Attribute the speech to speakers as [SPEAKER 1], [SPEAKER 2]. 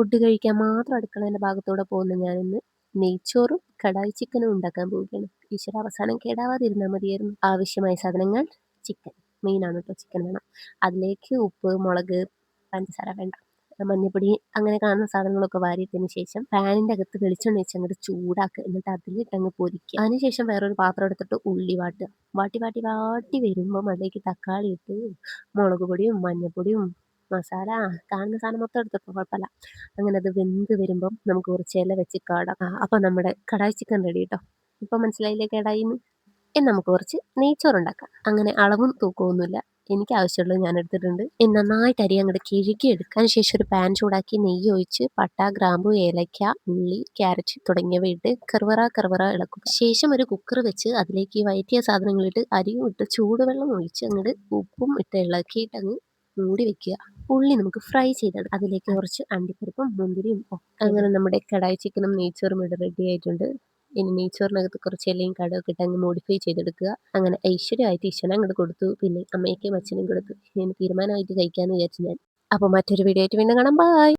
[SPEAKER 1] Food കഴിക്കാൻ മാത്രം അടുക്കളേന്റെ ഭാഗത്തൂടെ പോകുന്ന ഞാനിന്ന് നെയ്ച്ചോറും കടായി ചിക്കനും ഉണ്ടാക്കാൻ പോവുകയാണ്. ഈശ്വര അവസാനം കേടാവാതിരുന്നാൽ മതിയായിരുന്നു. ആവശ്യമായ സാധനങ്ങൾ ചിക്കൻ മെയിനാണ് കേട്ടോ ചിക്കൻ വേണം. അതിലേക്ക് ഉപ്പ് മുളക് പഞ്ചസാര വേണ്ട. മഞ്ഞപ്പൊടി അങ്ങനെ കാണുന്ന സാധനങ്ങളൊക്കെ വാരിയിട്ടതിന് ശേഷം പാനിന്റെ അകത്ത് വെളിച്ചെണ്ണ വെച്ച് അങ്ങോട്ട് ചൂടാക്കുക എന്നിട്ട് അതിലിട്ട് അങ്ങ് പൊരിക്കുക. അതിനുശേഷം വേറൊരു പാത്രം എടുത്തിട്ട് ഉള്ളി വാട്ടുക. വാട്ടി വാട്ടി വാട്ടി വരുമ്പം അതിലേക്ക് തക്കാളി ഇട്ട് മുളക് പൊടിയും മഞ്ഞൾപ്പൊടിയും മസാല കാണുന്ന സാധനം മൊത്തം എടുത്തപ്പോൾ കുഴപ്പമില്ല. അങ്ങനെ അത് വെന്ത് വരുമ്പം നമുക്ക് കുറച്ച് ഇല വെച്ച് കാടാം. അപ്പോൾ നമ്മുടെ കടായി ചിക്കൻ റെഡി കേട്ടോ ഇപ്പോൾ മനസ്സിലായില്ലേ കടായിന്ന്? ഇനി നമുക്ക് കുറച്ച് നെയ്ച്ചോറുണ്ടാക്കാം അങ്ങനെ അളവും തൂക്കമൊന്നുമില്ല എനിക്ക് ആവശ്യമുള്ളത് ഞാൻ എടുത്തിട്ടുണ്ട്. ഇനി നന്നായിട്ട് അരി അങ്ങോട്ട് കിഴുകി എടുക്കാൻ ശേഷം ഒരു പാൻ ചൂടാക്കി നെയ്യ് ഒഴിച്ച് പട്ട ഗ്രാമ്പു ഏലയ്ക്ക ഉള്ളി ക്യാരറ്റ് തുടങ്ങിയവ ഇട്ട് കറുവറ കറുവറ ഇളക്കും ശേഷം ഒരു കുക്കർ വെച്ച് അതിലേക്ക് വയറ്റിയ സാധനങ്ങളിട്ട് അരിയും ഇട്ട് ചൂടുവെള്ളം ഒഴിച്ച് അങ്ങോട്ട് ഉപ്പും ഇട്ട് ഇളക്കിയിട്ട് അങ്ങ് മൂടി വെക്കുക. ഉള്ളി നമുക്ക് ഫ്രൈ ചെയ്തെടുക്കാം അതിലേക്ക് കുറച്ച് അണ്ടിപ്പരിപ്പും മുന്തിരിയും അങ്ങനെ നമ്മുടെ കടായി ചിക്കനും നെയ്ച്ചോറും ഇവിടെ റെഡി ആയിട്ടുണ്ട്. ഇനി നെയ്ച്ചോറിനകത്ത് കുറച്ച് ഇലയും കടമൊക്കെ ഇട്ട് അങ്ങ് മോഡിഫൈ ചെയ്തെടുക്കുക. അങ്ങനെ ഐശ്വര്യമായിട്ട് ഈശ്വരൻ അങ്ങോട്ട് കൊടുത്തു. പിന്നെ അമ്മയ്ക്കും അച്ഛനും കൊടുത്തു. ഇനി തീരുമാനമായിട്ട് കഴിക്കാമെന്ന് വിചാരിച്ചു ഞാൻ. അപ്പോൾ മറ്റൊരു വീഡിയോ ആയിട്ട് വീണ്ടും കാണാം. ബൈ